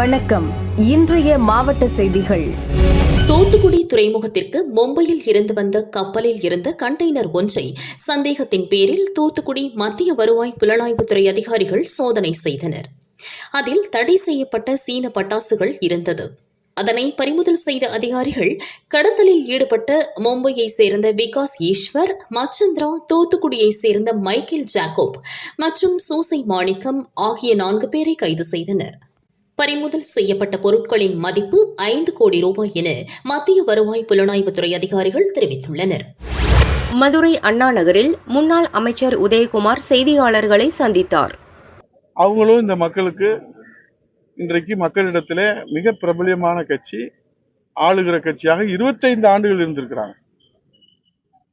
வணக்கம். இன்றைய மாவட்ட செய்திகள். தூத்துக்குடி துறைமுகத்திற்கு மும்பையில் இருந்து வந்த கப்பலில் இருந்த கண்டெய்னர் ஒன்றை சந்தேகத்தின் பேரில் தூத்துக்குடி மத்திய வருவாய் புலனாய்வுத்துறை அதிகாரிகள் சோதனை செய்தனர். அதில் தடை செய்யப்பட்ட சீன பட்டாசுகள் இருந்தது. அதனை பறிமுதல் செய்த அதிகாரிகள் கடத்தலில் ஈடுபட்ட மும்பையை சேர்ந்த விகாஸ் ஈஸ்வர் மச்சந்திரா தூத்துக்குடியை சேர்ந்த மைக்கேல் ஜாக்கோப் மற்றும் சூசை மாணிக்கம் ஆகிய நான்கு பேரை கைது செய்தனர். பறிமுதல் செய்யப்பட்ட பொருட்களின் மதிப்பு ஐந்து கோடி ரூபாய் என மத்திய வருவாய் புலனாய்வுத்துறை அதிகாரிகள் தெரிவித்துள்ளனர். மதுரை அண்ணா நகரில் முன்னாள் அமைச்சர் உதயகுமார் செய்தியாளர்களை சந்தித்தார். அவங்களும் இந்த மக்களுக்கு இன்றைக்கு மக்களிடத்திலே மிக பிரபலியமான கட்சி ஆளுகிற கட்சியாக இருபத்தைந்து ஆண்டுகள் இருந்திருக்கிறாங்க.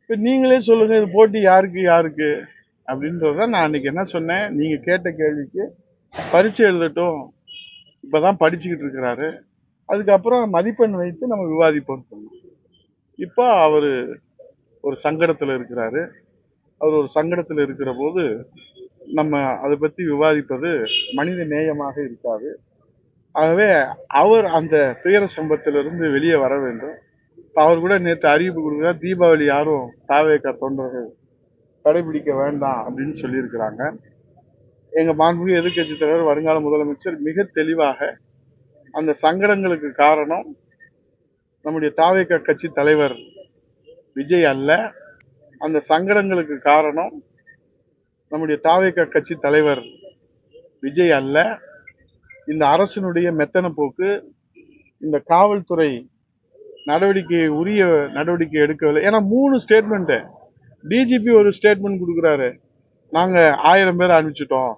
இப்ப நீங்களே சொல்லுங்க இது போட்டி யாருக்கு யாருக்கு? அப்படின்றத நான் அன்னைக்கு என்ன சொன்னேன் நீங்க கேட்ட கேள்விக்கு பரீட்சை எழுதட்டும் இப்போதான் படிச்சுக்கிட்டு இருக்கிறாரு. அதுக்கப்புறம் மதிப்பெண் வைத்து நம்ம விவாதிப்போம். சொன்னோம் இப்போ அவர் ஒரு சங்கடத்தில் இருக்கிறாரு. அவர் ஒரு சங்கடத்தில் இருக்கிற போது நம்ம அதை பற்றி விவாதிப்பது மனித நேயமாக இருக்காது. ஆகவே அவர் அந்த துயர சம்பத்திலிருந்து வெளியே வர வேண்டும். அவர் கூட நேற்று அறிவிப்பு கொடுக்குறார் தீபாவளி யாரும் தாவேக்கர் தொண்டர்கள் கடைபிடிக்க வேண்டாம் அப்படின்னு சொல்லியிருக்கிறாங்க. எங்கள் மாண்புமிகு எதிர்க்கட்சி தலைவர் வருங்கால முதலமைச்சர் மிக தெளிவாக அந்த சங்கடங்களுக்கு காரணம் நம்முடைய தாவேக்க கட்சி தலைவர் விஜய் அல்ல. அந்த சங்கடங்களுக்கு காரணம் நம்முடைய தாவேக கட்சி தலைவர் விஜய் அல்ல. இந்த அரசினுடைய மெத்தன போக்கு இந்த காவல்துறை நடவடிக்கையை உரிய நடவடிக்கை எடுக்கவில்லை. ஏன்னா மூணு ஸ்டேட்மெண்ட்டு டிஜிபி ஒரு ஸ்டேட்மெண்ட் கொடுக்குறாரு. நாங்க ஆயிரம் பேர் அறிவிச்சிட்டோம்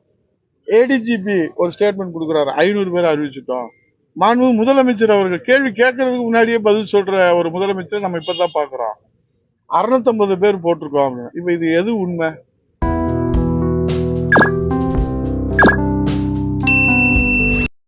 ஏடிஜிபி ஒரு ஸ்டேட்மெண்ட் கொடுக்குறாரு. ஐநூறு பேர் அறிவிச்சிட்டோம். மாண்பு முதலமைச்சர் அவர்கள் கேள்வி கேட்கறதுக்கு முன்னாடியே பதில் சொல்ற ஒரு முதலமைச்சர் நம்ம இப்பதான் பாக்குறோம் அறுநூத்தம்பது பேர் போட்டிருக்கோம் இப்போ இப்ப இது எது உண்மை?